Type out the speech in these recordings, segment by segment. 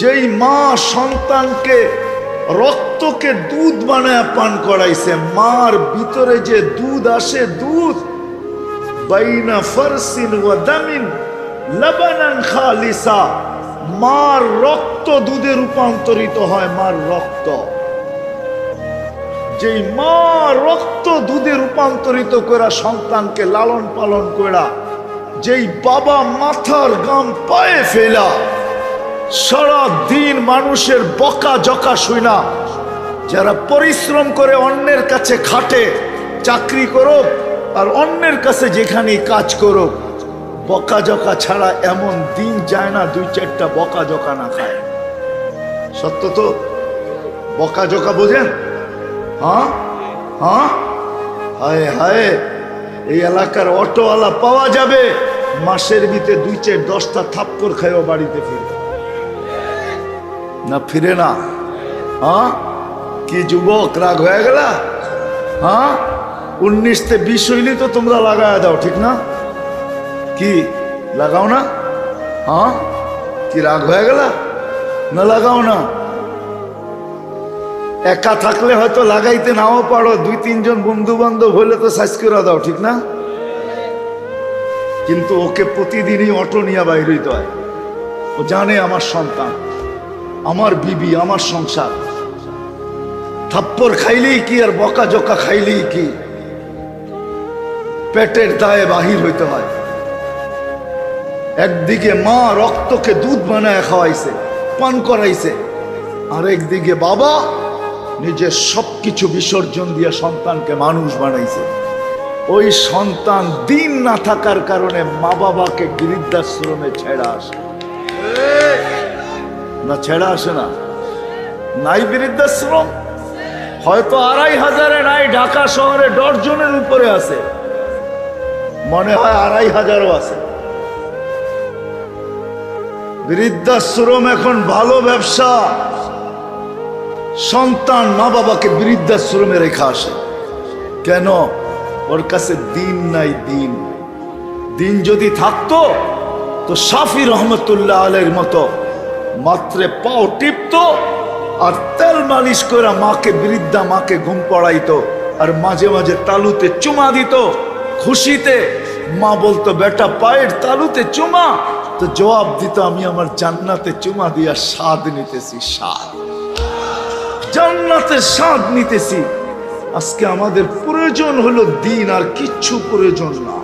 যেই মা সন্তানকে রক্তকে দুধ বানায় পান করাইছে, মার ভিতরে যে দুধ আসে, দুধ বাইনা ফারসিন ওয়া দামিন লবনান খালিসা। মার রক্ত দুধে রূপান্তরিত হয়, মার রক্ত। যেই মা রক্ত দুধে রূপান্তরিত করা সন্তানকে লালন পালন করা যেই বাবা মাথার গাম পায়ে ফেলা সারা দিন মানুষের বকা জকা শুই না। যারা পরিশ্রম করে অন্যের কাছে খাটে, চাকরি করো আর অন্যের কাছে যেখানে কাজ করো বকা জকা ছাড়া এমন দিন যায় না দুই চারটা বকা জকা না খায়। সত্য তো? বকা জকা বোঝেন? হ্যাঁ? হ্যাঁ? হায় হায়, এই এলাকার অটোওয়ালা পাওয়া যাবে, মাসের ভিতরে দুই চার দশটা থাপ্পর খাইও বাড়িতে ফিরে না ফিরে না। হ্যাঁ? কি যুবক, রাগ হয়ে গেল? হ্যাঁ? উনিশ তে বিশ হইলে তো তোমরা লাগায় দাও, ঠিক না? কি, লাগাও না? হ্যাঁ? কি রাগ হয়ে গেল? না লাগাও না। একা থাকলে হয়তো লাগাইতে নাও পারো, দুই তিনজন বন্ধু বান্ধব হইলে তো সাইজ করে দাও, ঠিক না? কিন্তু ওকে প্রতিদিনই অটো নিয়ে বাইর হইতে হয়। ও জানে আমার সন্তান। আমার বিবি, আমার সংসার। থাপ্পর খাইলেই কি আর বকা জকা খাইলেই কি? পেটের দায়ে বাহির হইতে হয়। একদিকে মা রক্তকে দুধ বানায় খাওয়াইছে, পান করাইছে আর একদিকে বাবা নিজের সবকিছু বিসর্জন দিয়ে সন্তানকে মানুষ বানাইছে। ওই সন্তান দিন না থাকার কারণে মা বাবাকে বৃদ্ধাশ্রমে ছেড়া আসে। না ছেড়া আসে না। নাই বৃদ্ধাশ্রম হয়তো আড়াই হাজারে নাই, ঢাকা শহরে ডর্জনের উপরে আছে। মনে হয় আড়াই হাজারও আছে। বৃদ্ধাশ্রম এখন ভালো ব্যবসা। সন্তান মা বাবাকে বৃদ্ধাশ্রমে রেখে আসে। কেন? ওর কাছে দিন নাই দিন। দিন যদি থাকতো, তো সাফি রহমতুল্লাহ আলের মতো মাত্রে পাও টিপতো আর তেল মালিশ করে মাকে, বৃদ্ধা মাকে ঘুম পড়াইতো আর মাঝে মাঝে তালুতে চুমা দিত। খুশিতে মা বলতো, বেটা, পায়ের তালুতে চুমা? তো জবাব দিত, আমি আমার জান্নাতে চুমা দিয়া স্বাদ নিতেছি, স্বাদ। জান্নাতের স্বাদ নিতেছি। আজকে আমাদের প্রয়োজন হলো দিন আর কিচ্ছু প্রয়োজন না।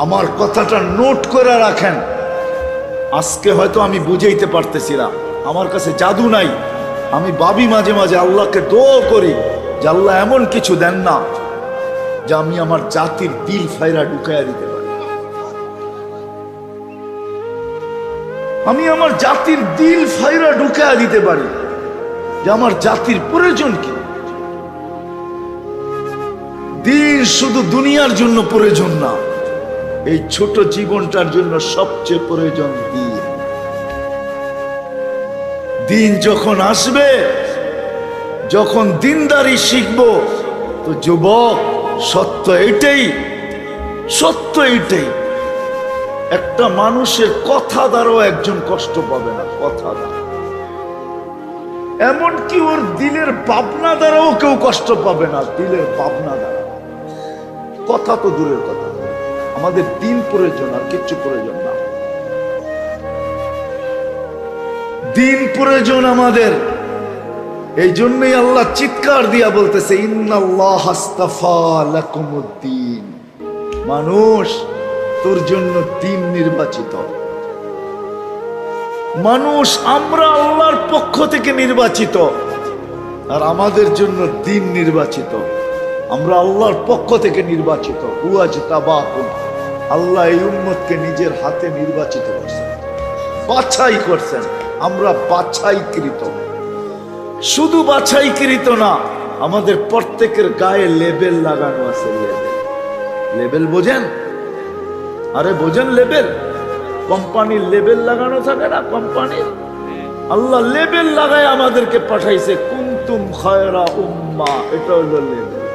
আমার কথাটা নোট করে রাখেন। আজকে হয়তো আমি বুঝাইতে পারতেছিলাম। আমার কাছে জাদু নাই। আমি ভাবি মাঝে মাঝে আল্লাহকে দোয়া করি যে আল্লাহ এমন কিছু দেন না যে আমি আমার জাতির দিল ফাইরা ঢুকাইয়া দিতে পারি। আমি আমার জাতির দিল ফাইরা ঢুকাইয়া দিতে পারি। যে আমার জাতির প্রয়োজন কি? দিন শুধু দুনিয়ার জন্য প্রয়োজন না এই ছোট জীবনটার জন্য সবচেয়ে প্রয়োজন দিন। দিন যখন আসবে, যখন দিনদারি শিখব, তো যুবক, সত্য এটাই সত্য এটাই একটা মানুষের কথা দ্বারাও একজন কষ্ট পাবে না, কথা দ্বারা। এমনকি ওর দিলের ভাবনা দ্বারাও কেউ কষ্ট পাবে না, দিলের ভাবনা দ্বারা। কথা তো দূরের কথা। আমাদের দিন প্রয়োজন আর কিচ্ছু প্রয়োজন না। দিন প্রয়োজন আমাদের। এই জন্যই আল্লাহ চিৎকার দিয়া বলতেছে, ইন্নাল্লাহ মানুষ তোর জন্য দিন নির্বাচিত। মানুষ আমরা আল্লাহর পক্ষ থেকে নির্বাচিত আর আমাদের জন্য দিন নির্বাচিত। আমরা আল্লাহর পক্ষ থেকে নির্বাচিত। হুয়াজ তাবাকুম আল্লাহ এই উম্মতকে নিজের হাতে নির্বাচিত করছেন। বাছাই করছেন। আমরা বাছাইকৃত। শুধু বাছাইকৃত না, আমাদের প্রত্যেকের গায়ে লেবেল লাগানো আছে লেবেল। বোঝেন? আরে বোঝেন লেবেল? কোম্পানির লেবেল লাগানো থাকে না কোম্পানির? আল্লাহ লেবেল লাগায় আমাদেরকে পাঠাইছে, কুন্তুম খয়রা উম্মা। এটা হলো লেবেল।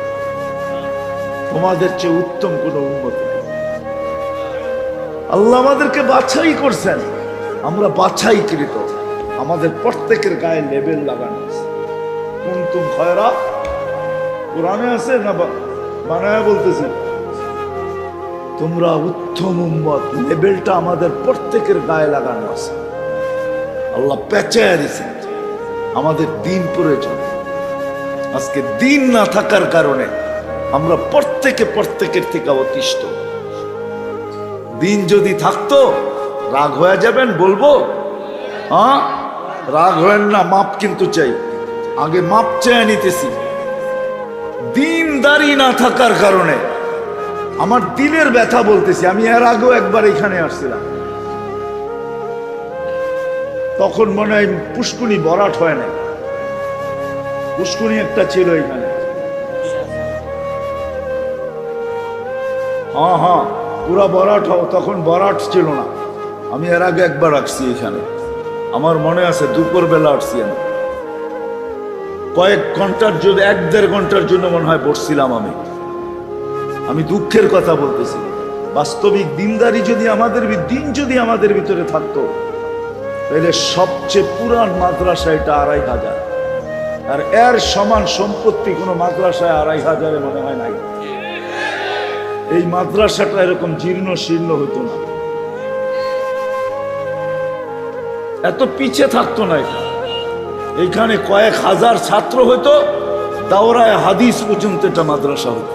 তোমাদের চেয়ে উত্তম কোন উন্মত নেই। আল্লাহ আমাদেরকে বাছাই করছেন। আমরা বাছাইকৃত। আমাদের প্রত্যেকের গায়ে লেবেল লাগানো আছে। কুন্তুম খয়রা? কোরআনে আছে না বানায় বলতেছি? তোমরা উত্তম উম্মত। লেবেলটা আমাদের প্রত্যেকের গায়ে লাগানো আছে। আল্লাহ পেঁচায় দিছে আমাদের দিন প্রয়োজন। আজকে দিন না থাকার কারণে আমরা প্রত্যেকে প্রত্যেকের থেকে অতিষ্ঠ। দিন যদি থাকতো, রাগ হয়ে যাবেন বলব? হ্যাঁ? রাগ হয়েন না, মাপ কিন্তু চাই। আগে মাপ চেয়ে নিতেছি। দিনদারি না থাকার কারণে আমার দিলের ব্যথা বলতেছি, আমি এর আগেও একবার এখানে আসছিলাম। তখন মনে হয় পুষ্কুনি বরাট হয় না পুষ্কুনি একটা ছিল এখানে। হ্যাঁ হ্যাঁ। পুরা বরাট হও তখন বরাট ছিল না। আমি এর আগে একবার আসছি এখানে। আমার মনে আছে দুপুর বেলা আসছি আমি। কয়েক ঘণ্টার জন্য এক দেড় ঘণ্টার জন্য মনে হয় বসছিলাম আমি। আমি দুঃখের কথা বলতেছি। বাস্তবিক দিনদারি যদি আমাদের দিন যদি আমাদের ভিতরে থাকতো, তাহলে সবচেয়ে পুরান মাদ্রাসা এটা আড়াই হাজার। আর এর সমান সম্পত্তি কোনো মাদ্রাসায় আড়াই হাজারে মনে হয় নাই। এই মাদ্রাসাটা এরকম জীর্ণ শীর্ণ হতো না। এত পিছে থাকতো না এটা। এইখানে কয়েক হাজার ছাত্র হতো, দাওরায় হাদিস পর্যন্ত এটা মাদ্রাসা হতো।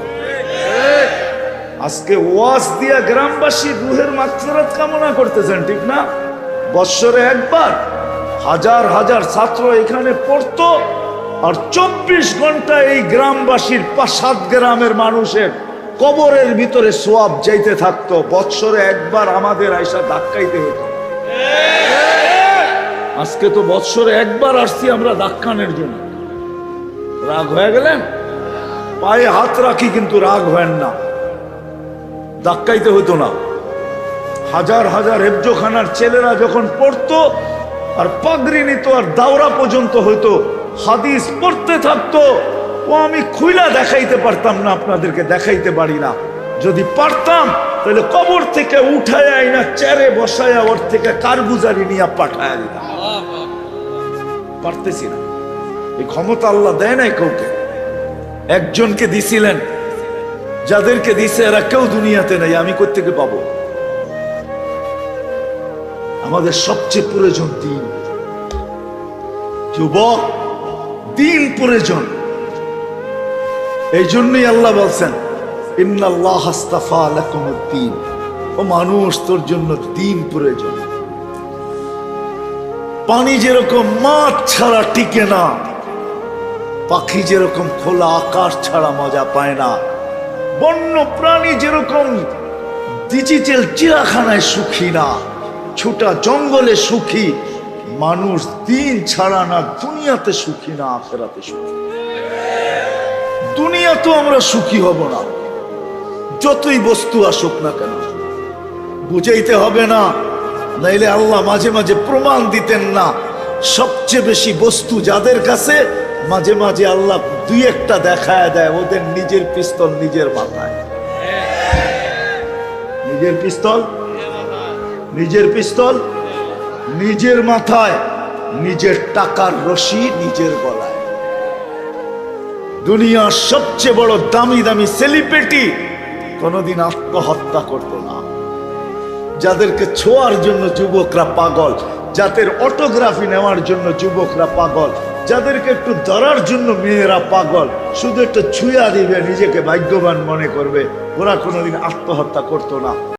আজকে ওয়াজ দিয়া গ্রামবাসী রুহের মাত্রাত কামনা করতেছেন, ঠিক না? বৎসরে একবার হাজার হাজার ছাত্র এখানে পড়তো, আর চব্বিশ ঘণ্টা এই গ্রামবাসীর সাত গ্রামের মানুষের কবরের ভিতরে সোয়াব যাইতে থাকতো, বৎসরে একবার আমাদের আয়সা ধাক্কাইতে হতো আজকে তো বৎসরে একবার আসছি আমরা ধাক্কানের জন্য। রাগ হয়ে গেলেন পায়ে হাত রাখি কিন্তু রাগ হয় না। ধাক্কাইতে হতো না। হাজার হাজার হেবজোখানার ছেলেরা যখন পড়তো, আর পাগড়ি নিত আর দাওরা পর্যন্ত হইতো, হাদিস পড়তে থাকতো ও আমি খুইলা দেখাইতে পারতাম না, আপনাদেরকে দেখাইতে পারি না। যদি পারতাম, তাহলে কবর থেকে উঠায় আইনা চেরে বসায়া ওর থেকে কারগুজারি নিয়ে পাঠায় দিতাম। পারতেছি না। এই ক্ষমতা আল্লাহ দেয় নাই কাউকে। একজনকে দিছিলেন, যাদেরকে দিছে এরা কেউ দুনিয়াতে নেই, আমি কোথেকে পাবো? আমাদের সবচেয়ে প্রয়োজন দিন। যুবক, দিন প্রয়োজন। এই জন্যই আল্লাহ বলছেন, ইন্নাল্লাহ ও মানুষ, তোর জন্য দিন প্রয়োজন। পানি যেরকম মাছ ছাড়া টিকে না, পাখি যেরকম খোলা আকাশ ছাড়া মজা পায় না বন্য প্রাণী যেরকম ডিজিটাল চিড়াখানায় সুখী না, ছোটা জঙ্গলে সুখী, মানুষ দিন ছাড়া না, দুনিয়াতে সুখী না, আখেরাতে সুখী। দুনিয়াতেও আমরা সুখী হব না। যতই বস্তু আসুক না কেন, বুঝাইতে হবে না, নাইলে আল্লাহ মাঝে মাঝে প্রমাণ দিতেন না। সবচেয়ে বেশি বস্তু যাদের কাছে, মাঝে মাঝে আল্লাহ দুই একটা দেখায় দেয়, ওদের নিজের পিস্তল নিজের মাথায়। নিজের পিস্তল? নিজের পিস্তল? নিজের মাথায়। নিজের টাকার রশি নিজের গলায়। দুনিয়ার সবচেয়ে বড় দামি দামি সেলিব্রিটি কোনোদিন আত্মহত্যা করতো না। যাদেরকে ছোঁয়ার জন্য যুবকরা পাগল, যাদের অটোগ্রাফি নেওয়ার জন্য যুবকরা পাগল, যাদেরকে একটু ধরার জন্য মেয়েরা পাগল, শুধু একটু ছুঁয়া দিবে, নিজেকে ভাগ্যবান মনে করবে, ওরা কোনোদিন আত্মহত্যা করতো না।